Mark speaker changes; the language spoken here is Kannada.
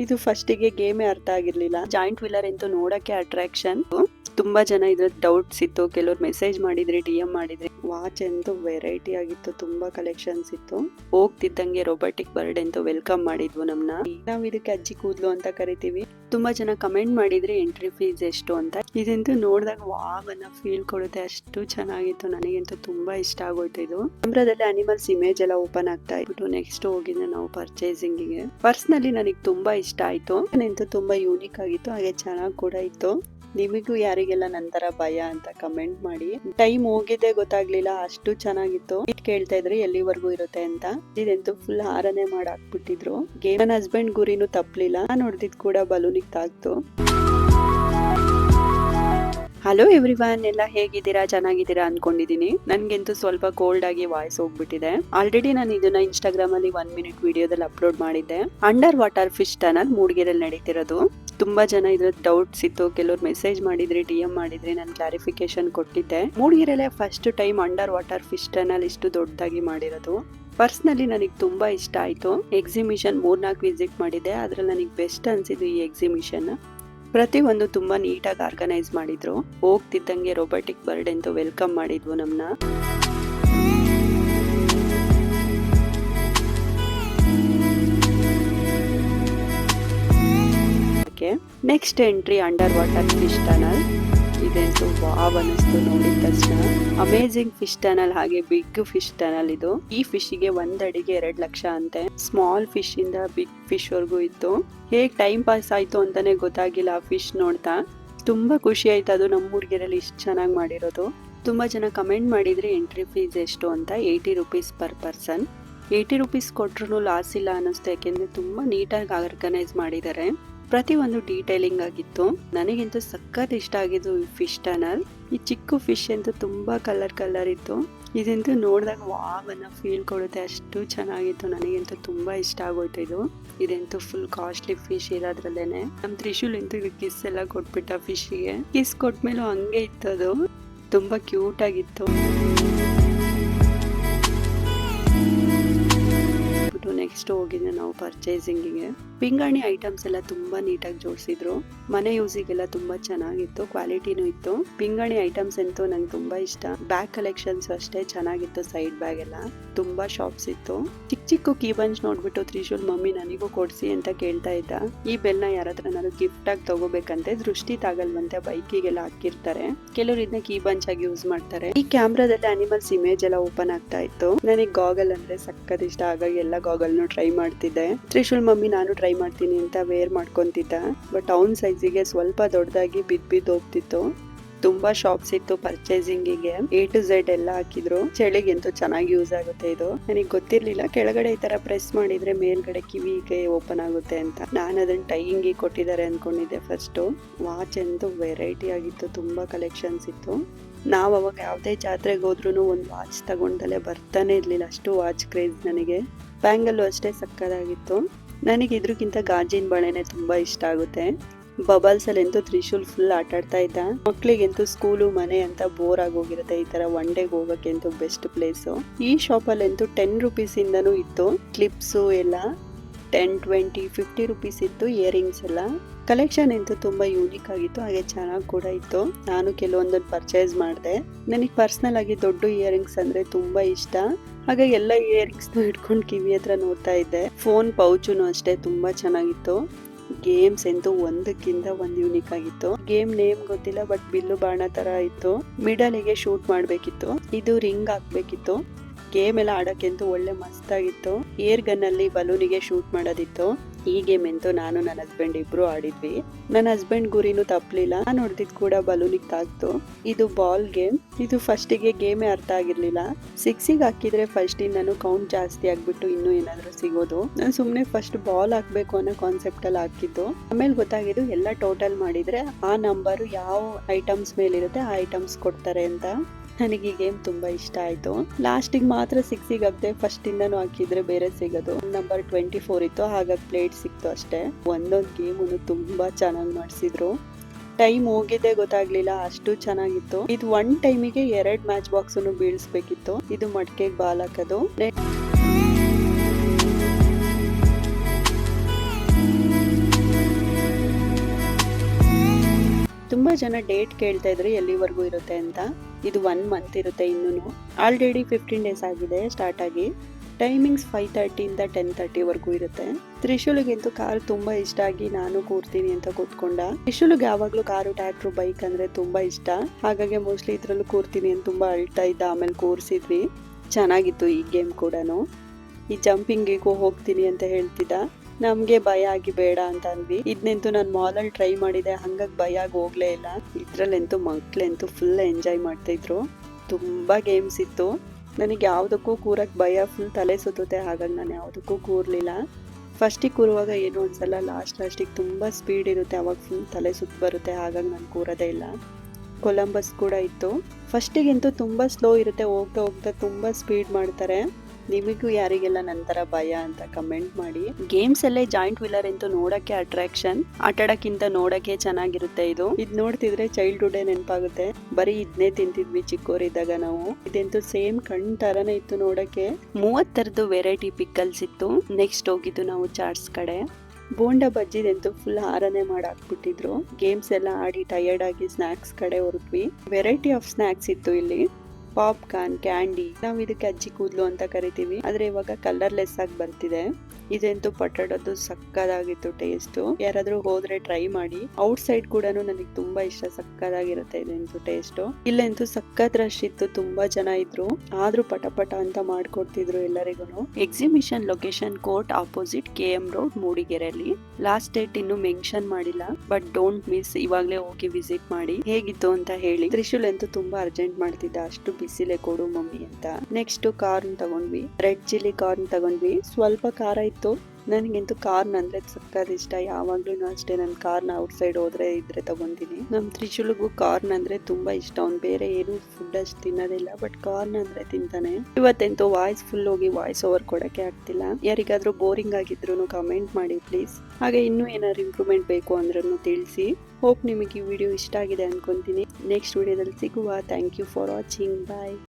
Speaker 1: ಇದು ಫಸ್ಟಿಗೆ ಗೇಮೇ ಅರ್ಥ ಆಗಿರ್ಲಿಲ್ಲ. ಜಾಯಿಂಟ್ ವೀಲರ್ ಅಂತೂ ನೋಡಕ್ಕೆ ಅಟ್ರಾಕ್ಷನ್ ತುಂಬಾ ಜನ ಇದ್ರ ಡೌಟ್ಸ್ ಇತ್ತು ಕೆಲವ್ರು ಮೆಸೇಜ್ ಮಾಡಿದ್ರಿ ಡಿ ಎಂ ಮಾಡಿದ್ರಿ. ವಾಚ್ ಅಂತೂ ವೆರೈಟಿ ಆಗಿತ್ತು. ತುಂಬಾ ಕಲೆಕ್ಷನ್ಸ್ ಇತ್ತು. ಹೋಗ್ತಿದ್ದಂಗೆ ರೋಬೋಟಿಕ್ ಬರ್ಡ್ ಅಂತೂ ವೆಲ್ಕಮ್ ಮಾಡಿದ್ವು ನಮ್ನ. ನಾವ್ ಇದಕ್ಕೆ ಅಜ್ಜಿ ಕೂದ್ಲು ಅಂತ ಕರಿತೀವಿ. ತುಂಬಾ ಜನ ಕಮೆಂಟ್ ಮಾಡಿದ್ರಿ ಎಂಟ್ರಿ ಫೀಸ್ ಎಷ್ಟು ಅಂತ. ಇದಂತೂ ನೋಡಿದಾಗ ವಾವ್ ಅನ್ನ ಫೀಲ್ ಕೊಡುತ್ತೆ. ಅಷ್ಟು ಚೆನ್ನಾಗಿತ್ತು. ನನಗಂತೂ ತುಂಬಾ ಇಷ್ಟ ಆಗೋಯ್ತು ಇದು. ಕ್ಯಾಮ್ರಾದಲ್ಲಿ ಅನಿಮಲ್ಸ್ ಇಮೇಜ್ ಎಲ್ಲ ಓಪನ್ ಆಗ್ತಾ ಇತ್ತು. ನೆಕ್ಸ್ಟ್ ಹೋಗಿದ್ದೆ ನಾವು ಪರ್ಚೇಸಿಂಗ್ಗೆ. ಪರ್ಸ್ನಲಿ ನನಗೆ ತುಂಬಾ ಇಷ್ಟ ಆಯ್ತು. ನಂತೂ ತುಂಬಾ ಯೂನಿಕ್ ಆಗಿತ್ತು. ಹಾಗೆ ಚೆನ್ನಾಗಿ ಕೂಡ ಇತ್ತು. ನಿಮಗೂ ಯಾರಿಗೆಲ್ಲ ನಂತರ ಭಯ ಅಂತ ಕಮೆಂಟ್ ಮಾಡಿ. ಟೈಮ್ ಹೋಗಿದ್ದೆ ಗೊತ್ತಾಗ್ಲಿಲ್ಲ, ಅಷ್ಟು ಚೆನ್ನಾಗಿತ್ತು. ಕೇಳ್ತಾ ಇದ್ರಿ ಎಲ್ಲಿವರೆಗೂ ಇರುತ್ತೆ ಅಂತ. ಇದಂತೂ ಫುಲ್ ಹಾರನೆ ಮಾಡಾಕ್ಬಿಟ್ಟಿದ್ರು. ಗೇಮ್ ನನ್ನ ಹಸ್ಬೆಂಡ್ ಗುರಿನೂ ತಪ್ಪಲಿಲ್ಲ ನಾನು ಹೊಡೆದಿದ್ ಕೂಡ ಬಲೂನಿಗೆ ತಾಗ್ತು. ಹಲೋ ಎವ್ರಿವನ್ ಎಲ್ಲ ಹೇಗಿದ್ದೀರಾ? ಚೆನ್ನಾಗಿದ್ದೀರಾ ಅನ್ಕೊಂಡಿದೀನಿ. ನನ್ಗಂತೂ ಸ್ವಲ್ಪ ಕೋಲ್ಡ್ ಆಗಿ ವಾಯ್ಸ್ ಹೋಗ್ಬಿಟ್ಟಿದೆ. ಆಲ್ರೆಡಿ ನಾನು ಇದನ್ನ ಇನ್ಸ್ಟಾಗ್ರಾಮ್ ಅಲ್ಲಿ ಒನ್ ಮಿನಿಟ್ ವಿಡಿಯೋದಲ್ಲಿ ಅಪ್ಲೋಡ್ ಮಾಡಿದ್ದೆ. ಅಂಡರ್ ವಾಟರ್ ಫಿಶ್ ಟನಲ್ ಮೂಡಿಗೆರೆಯಲ್ಲಿ ನಡೀತಿರೋದು. ತುಂಬಾ ಜನ ಇದ್ರ ಡೌಟ್ಸ್ ಇತ್ತು. ಕೆಲವ್ರು ಮೆಸೇಜ್ ಮಾಡಿದ್ರಿ ಡಿ ಎಂ ಮಾಡಿದ್ರಿ ನಾನು ಕ್ಲಾರಿಫಿಕೇಶನ್ ಕೊಟ್ಟಿದ್ದೆ. ಮೂಡ್ಗೆರೆಲೆ first time under water fish tunnel ಇಷ್ಟು ದೊಡ್ಡದಾಗಿ ಮಾಡಿರೋದು. ಪರ್ಸ್ನಲಿ ನನಗೆ ತುಂಬಾ ಇಷ್ಟ ಆಯ್ತು. ಎಕ್ಸಿಬಿಷನ್ ಮೂರ್ನಾಲ್ಕು ವಿಸಿಟ್ ಮಾಡಿದ್ದೆ. ಅದ್ರಲ್ಲಿ ನನಗೆ ಬೆಸ್ಟ್ ಅನ್ಸಿದ್ದು ಈ ಎಕ್ಸಿಬಿಷನ್ ಪ್ರತಿ ಒಂದು ತುಂಬಾ ನೀಟಾಗಿ ಆರ್ಗನೈಸ್ ಮಾಡಿದ್ರು. ಹೋಗ್ತಿದ್ದಂಗೆ ರೋಬೋಟಿಕ್ ಬರ್ಡ್ ಅಂತ ವೆಲ್ಕಮ್ ಮಾಡಿದ್ವು ನಮ್ನ next entry under water fish tunnel ಇದಂತೂ ವಾವ್ ಅನಿಸ್ತು ನೋಡಿದ ತಕ್ಷಣ. ಅಮೇಜಿಂಗ್ ಫಿಶ್ ಟನಲ್ ಹಾಗೆ ಬಿಗ್ ಫಿಶ್ ಟನಲ್ ಇದು. ಈ ಫಿಶ್ಗೆ ಒಂದ್ ಅಡಿಗೆ ಎರಡ್ ಲಕ್ಷ ಅಂತೆ. ಸ್ಮಾಲ್ ಫಿಶ್ ಇಂದ ಬಿಗ್ ಫಿಶ್ ವರ್ಗೂ ಇತ್ತು. ಹೇಗ್ ಟೈಮ್ ಪಾಸ್ ಆಯ್ತು ಅಂತಾನೆ ಗೊತ್ತಾಗಿಲ್ಲ ಆ ಫಿಶ್ ನೋಡ್ತಾ. ತುಂಬಾ ಖುಷಿ ಆಯ್ತು ಅದು ನಮ್ಮ ಊರ್ಗೆರಲ್ಲಿ ಇಷ್ಟು ಚೆನ್ನಾಗಿ ಮಾಡಿರೋದು. ತುಂಬಾ ಜನ ಕಮೆಂಟ್ ಮಾಡಿದ್ರೆ ಎಂಟ್ರಿ ಫೀಸ್ ಎಷ್ಟು ಅಂತ eighty rupees per person eighty rupees ಕೊಟ್ರು ಲಾಸ್ ಇಲ್ಲ ಅನ್ನಿಸ್ತು, ಯಾಕೆಂದ್ರೆ ತುಂಬಾ ನೀಟಾಗಿ ಆರ್ಗನೈಸ್ ಮಾಡಿದ್ದಾರೆ. ಪ್ರತಿ ಒಂದು ಡೀಟೇಲಿಂಗ್ ಆಗಿತ್ತು. ನನಗಂತೂ ಸಖತ್ ಇಷ್ಟ ಆಗಿದ್ದು ಈ ಫಿಶ್ ಟನಲ್ ಈ ಚಿಕ್ಕ ಫಿಶ್ ಅಂತೂ ತುಂಬಾ ಕಲರ್ ಕಲರ್ ಇತ್ತು. ಇದಂತೂ ನೋಡಿದಾಗ ವಾವ್ ಅನ್ನೋ ಫೀಲ್ ಕೊಡುತ್ತೆ. ಅಷ್ಟು ಚೆನ್ನಾಗಿತ್ತು. ನನಗಂತೂ ತುಂಬಾ ಇಷ್ಟ ಆಗೋಯ್ತು ಇದು. ಇದಂತೂ ಫುಲ್ ಕಾಸ್ಟ್ಲಿ ಫಿಶ್ ಇರೋದ್ರಲ್ಲೇನೆ. ನಮ್ ತ್ರಿಶೂಲ್ ಅಂತೂ ಇದು ಕಿಸ್ ಎಲ್ಲ ಕೊಟ್ಬಿಟ್ಟ ಫಿಶ್ಗೆ ಕಿಸ್ ಕೊಟ್ಮೇಲೂ ಹಂಗೆ ಇತ್ತು ಅದು ತುಂಬಾ ಕ್ಯೂಟ್ ಆಗಿತ್ತು. ನೆಕ್ಸ್ಟ್ ಹೋಗಿದ್ದೆ ನಾವು ಪರ್ಚೇಸಿಂಗಿಗೆ ಪಿಂಗಾಣಿ ಐಟಮ್ಸ್ ಎಲ್ಲ ತುಂಬಾ ನೀಟಾಗಿ ಜೋಡಿಸಿದ್ರು. ಮನೆ ಯೂಸಿಗೆಲ್ಲ ತುಂಬಾ ಚೆನ್ನಾಗಿತ್ತು ಕ್ವಾಲಿಟಿನೂ ಇತ್ತು. ಪಿಂಗಾಣಿ ಐಟಮ್ಸ್ ಅಂತೂ ನಂಗೆ ತುಂಬಾ ಇಷ್ಟ. ಬ್ಯಾಗ್ ಕಲೆಕ್ಷನ್ಸ್ ಅಷ್ಟೇ ಚೆನ್ನಾಗಿತ್ತು ಸೈಡ್ ಬ್ಯಾಗ್ ಎಲ್ಲ. ತುಂಬಾ ಶಾಪ್ಸ್ ಇತ್ತು. ಚಿಕ್ಕ ಚಿಕ್ಕ ಕೀ ಬಂಚ್ ನೋಡ್ಬಿಟ್ಟು ತ್ರಿಶೂಲ್ ಮಮ್ಮಿ ನನಗೂ ಕೊಡ್ಸಿ ಅಂತ ಕೇಳ್ತಾ ಇದ್ದ. ಈ ಬೆಲ್ನ ಯಾರತ್ರ ನಾನು ಗಿಫ್ಟ್ ಆಗಿ ತಗೋಬೇಕಂತೆ ದೃಷ್ಟಿ ತಾಗಲ್ವಂತೆ ಬೈಕಿಗೆಲ್ಲ ಹಾಕಿರ್ತಾರೆ. ಕೆಲವರು ಇದನ್ನ ಕೀ ಬಂಚ್ ಆಗಿ ಯೂಸ್ ಮಾಡ್ತಾರೆ. ಈ ಕ್ಯಾಮ್ರಾದಲ್ಲಿ ಅನಿಮಲ್ಸ್ ಇಮೇಜ್ ಎಲ್ಲ ಓಪನ್ ಆಗ್ತಾ ಇತ್ತು. ನನಗೆ ಗಾಗಲ್ ಅಂದ್ರೆ ಸಕ್ಕತ್ ಇಷ್ಟ. ಹಾಗಾಗಿ ಎಲ್ಲ ಗಾಗಲ್ ಟ್ರೈ ಮಾಡ್ತಿದ್ದೆ. ತ್ರಿಶೂಲ್ ಮಮ್ಮಿ ನಾನು ಟ್ರೈ ಮಾಡ್ತೀನಿ ಅಂತ ವೇರ್ ಮಾಡ್ಕೊತಿದ್ದ. ಬಟ್ ಅವನ್ ಸೈಜಿಗೆ ಸ್ವಲ್ಪ ದೊಡ್ಡದಾಗಿ ಬಿದ್ ಬಿದ್ದು ಹೋಗ್ತಿತ್ತು. ತುಂಬಾ ಶಾಪ್ಸ್ ಇತ್ತು ಪರ್ಚೇಸಿಂಗಿಗೆ ಎ ಟು ಝೆಡ್ ಎಲ್ಲ ಹಾಕಿದ್ರು. ಚಳಿಗಂತೂ ಚೆನ್ನಾಗಿ ಯೂಸ್ ಆಗುತ್ತೆ ಇದು. ನನಗೆ ಗೊತ್ತಿರ್ಲಿಲ್ಲ. ಕೆಳಗಡೆ ಈ ತರ ಪ್ರೆಸ್ ಮಾಡಿದ್ರೆ ಮೇಲ್ಗಡೆ ಕಿವಿಗೆ ಓಪನ್ ಆಗುತ್ತೆ ಅಂತ. ನಾನು ಅದನ್ನ ಟೈಯಿಂಗ್ ಕೊಟ್ಟಿದ್ದಾರೆ ಅನ್ಕೊಂಡಿದ್ದೆ ಫಸ್ಟ್ ವಾಚ್ ಅಂತೂ ವೆರೈಟಿ ಆಗಿತ್ತು. ತುಂಬಾ ಕಲೆಕ್ಷನ್ಸ್ ಇತ್ತು. ನಾವು ಅವಾಗ ಯಾವುದೇ ಜಾತ್ರೆಗೆ ಹೋದ್ರು ಒಂದು ವಾಚ್ ತಗೊಂಡಲ್ಲೇ ಬರ್ತಾನೆ ಇರ್ಲಿಲ್ಲ. ಅಷ್ಟು ವಾಚ್ ಕ್ರೇಜ್ ನನಗೆ. ಬ್ಯಾಂಗಲ್ಲು ಅಷ್ಟೇ ಸಕ್ಕದಾಗಿತ್ತು. ನನಗೆ ಇದ್ರಕ್ಕಿಂತ ಗಾಜಿನ ಬಳೆನೆ ತುಂಬಾ ಇಷ್ಟ ಆಗುತ್ತೆ. ಬಬಲ್ಸ್ ಅಲ್ಲಿ ಅಂತೂ ತ್ರಿಶೂಲ್ ಫುಲ್ ಆಟ ಆಡ್ತಾ ಇದ್ದ. ಮಕ್ಳಿಗಂತೂ ಸ್ಕೂಲು, ಮನೆ ಅಂತ ಬೋರ್ ಆಗೋಗಿರುತ್ತೆ ಈ ತರ ಒನ್ ಡೇಗೆ ಹೋಗಕ್ಕೆ ಅಂತೂ ಬೆಸ್ಟ್ ಪ್ಲೇಸ್ ಈ ಶಾಪ್ ಎಂತೂ ಟೆನ್ ರುಪೀಸ್ ಇಂದನೂ ಇತ್ತು. ಕ್ಲಿಪ್ಸ್ ಎಲ್ಲ ಟೆನ್ ಟ್ವೆಂಟಿ ಫಿಫ್ಟಿ ರುಪೀಸ್ ಇತ್ತು ಇಯರಿಂಗ್ಸ್ ಎಲ್ಲ. ಕಲೆಕ್ಷನ್ ಅಂತೂ ತುಂಬಾ ಯೂನಿಕ್ ಆಗಿತ್ತು, ಹಾಗೆ ಚೆನ್ನಾಗಿ ಕೂಡ ಇತ್ತು. ನಾನು ಕೆಲವೊಂದನ್ನು ಪರ್ಚೇಸ್ ಮಾಡಿದೆ. ನನಗೆ ಪರ್ಸನಲ್ ಆಗಿ ದೊಡ್ಡ ಇಯರಿಂಗ್ಸ್ ಅಂದ್ರೆ ತುಂಬಾ ಇಷ್ಟ. ಹಾಗೆ ಎಲ್ಲ ಇಯರಿಂಗ್ಸ್ ಹಿಡ್ಕೊಂಡು ಕಿವಿ ಹತ್ರ ನೋಡ್ತಾ ಇದ್ದೆ. ಫೋನ್ ಪೌಚುನು ಅಷ್ಟೇ ತುಂಬಾ ಚೆನ್ನಾಗಿತ್ತು. ಗೇಮ್ಸ್ ಅಂತೂ ಒಂದಕ್ಕಿಂತ ಒಂದ್ ಯೂನಿಕ್ ಆಗಿತ್ತು. ಗೇಮ್ ನೇಮ್ ಗೊತ್ತಿಲ್ಲ ಬಟ್ ಬಿಲ್ಲು ಬಾಣ ತರ ಇತ್ತು. ಮಿಡಲಿಗೆ ಶೂಟ್ ಮಾಡ್ಬೇಕಿತ್ತು. ಇದು ರಿಂಗ್ ಹಾಕ್ಬೇಕಿತ್ತು. ಗೇಮ್ ಎಲ್ಲ ಆಡೋಕ್ಕಂತೂ ಒಳ್ಳೆ ಮಸ್ತ್ ಆಗಿತ್ತು ಏರ್ ಗನ್ ಅಲ್ಲಿ ಬಲೂನಿಗೆ ಶೂಟ್ ಮಾಡೋದಿತ್ತು. ಈ ಗೇಮ್ ಅಂತೂ ನಾನು ನನ್ನ ಹಸ್ಬೆಂಡ್ ಇಬ್ರು ಆಡಿದ್ವಿ. ನನ್ನ ಹಸ್ಬೆಂಡ್ ಗುರಿನೂ ತಪ್ಪಲಿಲ್ಲ ನಾನು ಹೊಡೆದಿದ್ ಕೂಡ ಬಲೂನಿಗೆ ತಾಗ್ತು. ಇದು ಬಾಲ್ ಗೇಮ್ ಇದು ಫಸ್ಟಿಗೆ ಗೇಮೇ ಅರ್ಥ ಆಗಿರ್ಲಿಲ್ಲ. ಸಿಕ್ಸಿಗೆ ಹಾಕಿದ್ರೆ ಫಸ್ಟ್ ನಾನು ಕೌಂಟ್ ಜಾಸ್ತಿ ಆಗ್ಬಿಟ್ಟು ಇನ್ನೂ ಏನಾದ್ರು ಸಿಗೋದು. ನಾನು ಸುಮ್ಮನೆ ಫಸ್ಟ್ ಬಾಲ್ ಹಾಕ್ಬೇಕು ಅನ್ನೋ ಕಾನ್ಸೆಪ್ಟ್ ಅಲ್ಲಿ ಹಾಕಿದ್ದು. ಆಮೇಲೆ ಗೊತ್ತಾಗಿದ್ದು ಎಲ್ಲ ಟೋಟಲ್ ಮಾಡಿದ್ರೆ ಆ ನಂಬರ್ ಯಾವ ಐಟಮ್ಸ್ ಮೇಲಿರುತ್ತೆ ಆ ಐಟಮ್ಸ್ ಕೊಡ್ತಾರೆ ಅಂತ. ನನಗೆ ಈ ಗೇಮ್ ತುಂಬಾ ಇಷ್ಟ ಆಯ್ತು. ಲಾಸ್ಟಿಗೆ ಮಾತ್ರ ಸಿಕ್ಸಿಗೆ ಸಿಗದೆ ಫಸ್ಟ್ ಇಂದನು ಹಾಕಿದ್ರೆ ಬೇರೆ ಸಿಗೋದು. ನಂಬರ್ ಟ್ವೆಂಟಿ ಫೋರ್ ಇತ್ತು. ಹಾಗಾಗಿ ಪ್ಲೇಟ್ ಸಿಕ್ತು ಅಷ್ಟೇ. ಒಂದೊಂದು ಗೇಮನ್ನು ತುಂಬಾ ಚೆನ್ನಾಗಿ ಮಾಡಿಸಿದ್ರು. ಟೈಮ್ ಹೋಗಿದ್ದೆ ಗೊತ್ತಾಗ್ಲಿಲ್ಲ. ಅಷ್ಟು ಚೆನ್ನಾಗಿತ್ತು. ಇದು ಒನ್ ಟೈಮಿಗೆ ಎರಡು ಮ್ಯಾಚ್ ಬಾಕ್ಸ್ ಬೀಳಿಸ್ಬೇಕಿತ್ತು. ಇದು ಮಡಕೆಗೆ ಬಾಲ್ ಹಾಕೋದು. ತುಂಬಾ ಜನ ಡೇಟ್ ಕೇಳ್ತಾ ಇದ್ರೆ ಎಲ್ಲಿವರೆಗೂ ಇರುತ್ತೆ ಅಂತ. ಇದು ಒನ್ ಮಂತ್ ಇರುತ್ತೆ ಇನ್ನೂ ಆಲ್ರೆಡಿ ಫಿಫ್ಟೀನ್ ಡೇಸ್ ಆಗಿದೆ ಸ್ಟಾರ್ಟ್ ಆಗಿ. ಟೈಮಿಂಗ್ಸ್ ಫೈವ್ ತರ್ಟಿಯಿಂದ ಟೆನ್ ತರ್ಟಿವರೆಗೂ ಇರುತ್ತೆ. ತ್ರಿಶೂಲಿಗಂತೂ ಕಾರ್ ತುಂಬಾ ಇಷ್ಟ ಆಗಿ ನಾನು ಕೂರ್ತೀನಿ ಅಂತ ಕೂತ್ಕೊಂಡ. ತ್ರಿಶೂಲಿಗೆ ಯಾವಾಗಲೂ ಕಾರು, ಟ್ಯಾಕ್ಟ್ರು ಬೈಕ್ ಅಂದ್ರೆ ತುಂಬಾ ಇಷ್ಟ. ಹಾಗಾಗಿ ಮೋಸ್ಟ್ಲಿ ಇದರಲ್ಲೂ ಕೂರ್ತೀನಿ ಅಂತ ತುಂಬಾ ಅಳ್ತಾ ಇದ್ದ. ಆಮೇಲೆ ಕೂರ್ಸಿದ್ವಿ. ಚೆನ್ನಾಗಿತ್ತು ಈ ಗೇಮ್ ಕೂಡ ಈ ಜಂಪಿಂಗಿಗೂ ಹೋಗ್ತೀನಿ ಅಂತ ಹೇಳ್ತಿದ್ದ. ನಮ್ಗೆ ಭಯ ಆಗಿ ಬೇಡ ಅಂತ ಅಂದ್ವಿ. ಇದನ್ನಂತೂ ನಾನು ಮಾಲಲ್ಲಿ ಟ್ರೈ ಮಾಡಿದೆ. ಹಂಗಾಗಿ ಭಯ ಆಗಿ ಹೋಗ್ಲೇ ಇಲ್ಲ. ಇದ್ರಲ್ಲಂತೂ ಮಕ್ಳಂತೂ ಫುಲ್ ಎಂಜಾಯ್ ಮಾಡ್ತಾ ತುಂಬ ತುಂಬಾ ಗೇಮ್ಸ್ ಇತ್ತು. ನನಗೆ ಯಾವುದಕ್ಕೂ ಕೂರಕ್ಕೆ ಭಯ ಫುಲ್ ತಲೆ ಸುತ್ತುತ್ತೆ. ಹಾಗಾಗಿ ನಾನು ಯಾವುದಕ್ಕೂ ಕೂರಲಿಲ್ಲ. ಫಸ್ಟಿಗೆ ಕೂರುವಾಗ ಏನು ಅನ್ಸಲ್ಲ ಲಾಸ್ಟ್ ಲಾಸ್ಟಿಗೆ ತುಂಬ ಸ್ಪೀಡ್ ಇರುತ್ತೆ. ಅವಾಗ ಫುಲ್ ತಲೆ ಸುತ್ತ ಬರುತ್ತೆ. ಹಾಗಾಗಿ ನಾನು ಕೂರೋದೇ ಇಲ್ಲ. ಕೊಲಂಬಸ್ ಕೂಡ ಇತ್ತು. ಫಸ್ಟಿಗಂತೂ ತುಂಬ ಸ್ಲೋ ಇರುತ್ತೆ. ಹೋಗ್ತಾ ಹೋಗ್ತಾ ತುಂಬ ಸ್ಪೀಡ್ ಮಾಡ್ತಾರೆ. ನಿಮಗೂ ಯಾರಿಗೆಲ್ಲ ನಂತರ ಭಯ ಅಂತ ಕಮೆಂಟ್ ಮಾಡಿ. ಗೇಮ್ಸ್ ಅಲ್ಲೇ ಜಾಯಿಂಟ್ ವಿಲ್ಲರ್ ಅಂತೂ ನೋಡಕ್ಕೆ ಅಟ್ರಾಕ್ಷನ್ ಆಟಾಡಕ್ಕಿಂತ ನೋಡಕ್ಕೆ ಚೆನ್ನಾಗಿರುತ್ತೆ ಇದು. ಇದ್ ನೋಡ್ತಿದ್ರೆ ಚೈಲ್ಡ್ಹುಡ್ ನೆನಪಾಗುತ್ತೆ. ಬರೀ ಇದನ್ನೇ ತಿಂತಿದ್ವಿ ಚಿಕ್ಕೋರಿದ್ದಾಗ ನಾವು. ಇದಂತೂ ಸೇಮ್ ಕಣ್ ತರನೇ ಇತ್ತು ನೋಡಕ್ಕೆ. ಮೂವತ್ತರದ್ದು ವೆರೈಟಿ ಪಿಕ್ಕಲ್ಸ್ ಇತ್ತು. ನೆಕ್ಸ್ಟ್ ಹೋಗಿದ್ದು ನಾವು ಚಾಟ್ಸ್ ಕಡೆ. ಬೋಂಡ ಬಜ್ಜಿದಂತೂ ಫುಲ್ ಹಾರನೆ ಮಾಡಾಕ್ಬಿಟ್ಟಿದ್ರು. ಗೇಮ್ಸ್ ಎಲ್ಲ ಆಡಿ ಟಯರ್ಡ್ ಆಗಿ ಸ್ನಾಕ್ಸ್ ಕಡೆ ಹೊರಟ್ವಿ. ವೆರೈಟಿ ಆಫ್ ಸ್ನಾಕ್ಸ್ ಇತ್ತು ಇಲ್ಲಿ. ಪಾಪ್ಕಾರ್ನ್ ಕ್ಯಾಂಡಿ ನಾವು ಇದಕ್ಕೆ ಅಜ್ಜಿ ಕೂದಲು ಅಂತ ಕರಿತೀವಿ. ಆದ್ರೆ ಇವಾಗ ಕಲರ್ಲೆಸ್ ಆಗಿ ಬರ್ತಿದೆ. ಇದಂತೂ ಪಟಾಟೋದು ಸಕ್ಕದಾಗಿತ್ತು ಟೇಸ್ಟ್. ಯಾರಾದ್ರೂ ಹೋದ್ರೆ ಟ್ರೈ ಮಾಡಿ. ಔಟ್ ಸೈಡ್ ಕೂಡ ನನಗೆ ತುಂಬಾ ಇಷ್ಟ, ಸಕ್ಕದಾಗಿರುತ್ತೆ ಇದಂತೂ ಟೇಸ್ಟ್. ಇಲ್ಲಂತೂ ಸಕ್ಕತ್ ರಶ್ ಇತ್ತು, ತುಂಬಾ ಜನ ಇದ್ರು. ಆದ್ರೂ ಪಟ ಪಟ ಅಂತ ಮಾಡ್ಕೊಡ್ತಿದ್ರು ಎಲ್ಲರಿಗೂ exhibition location court opposite K M road ಮೂಡಿಗೆರೆಯಲ್ಲಿ last date ಇನ್ನು ಮೆನ್ಷನ್ ಮಾಡಿಲ್ಲ, ಬಟ್ ಡೋಂಟ್ ಮಿಸ್ ಇವಾಗ್ಲೇ ಹೋಗಿ ವಿಸಿಟ್ ಮಾಡಿ. ಹೇಗಿತ್ತು ಅಂತ ಹೇಳಿ. ತ್ರಿಶೂಲ್ ಅಂತೂ ತುಂಬಾ ಅರ್ಜೆಂಟ್ ಮಾಡ್ತಿದ್ದ. ಅಷ್ಟು ಬಿಸಿಲೆ ಕೊಡು ಮಮ್ಮಿ ಅಂತ. ನೆಕ್ಸ್ಟ್ ಕಾರ್ನ್ ತಗೊಂಡ್ವಿ. ರೆಡ್ ಚಿಲ್ಲಿ ಕಾರ್ನ್ ತಗೊಂಡ್ವಿ. ಸ್ವಲ್ಪ ಖಾರ ಇತ್ತು. ನನಗಂತೂ ಕಾರ್ನ್ ಅಂದ್ರೆ ಸಕ್ಕತ್ ಇಷ್ಟ. ಯಾವಾಗ್ಲೂ ಅಷ್ಟೇ ನನ್ನ ಕಾರ್ನ ಔಟ್ ಸೈಡ್ ಹೋದ್ರೆ ಇದ್ರೆ ತಗೊಂತೀನಿ. ನಮ್ ತ್ರಿಶೂಲಿಗೂ ಕಾರ್ನ್ ಅಂದ್ರೆ ತುಂಬಾ ಇಷ್ಟ. ಅವ್ನು ಬೇರೆ ಏನು ಫುಡ್ ಅಷ್ಟು ತಿನ್ನೋದಿಲ್ಲ ಬಟ್ ಕಾರ್ನ್ ಅಂದ್ರೆ ತಿಂತಾನೆ. ಇವತ್ತೆಂತೂ ವಾಯ್ಸ್ ಫುಲ್ ಹೋಗಿ ವಾಯ್ಸ್ ಓವರ್ ಕೊಡಕ್ಕೆ ಆಗ್ತಿಲ್ಲ. ಯಾರಿಗಾದ್ರೂ ಬೋರಿಂಗ್ ಆಗಿದ್ರು ಕಮೆಂಟ್ ಮಾಡಿ ಪ್ಲೀಸ್ ಹಾಗೆ ಇನ್ನೂ ಏನಾದ್ರು ಇಂಪ್ರೂವ್ಮೆಂಟ್ ಬೇಕು ಅಂದ್ರೂ ತಿಳಿಸಿ. ಹೋಪ್ ನಿಮಗೆ ಈ ವಿಡಿಯೋ ಇಷ್ಟ ಆಗಿದೆ ಅನ್ಕೊಂತೀನಿ. ನೆಕ್ಸ್ಟ್ ವಿಡಿಯೋದಲ್ಲಿ ಸಿಗುವ. Thank you for watching bye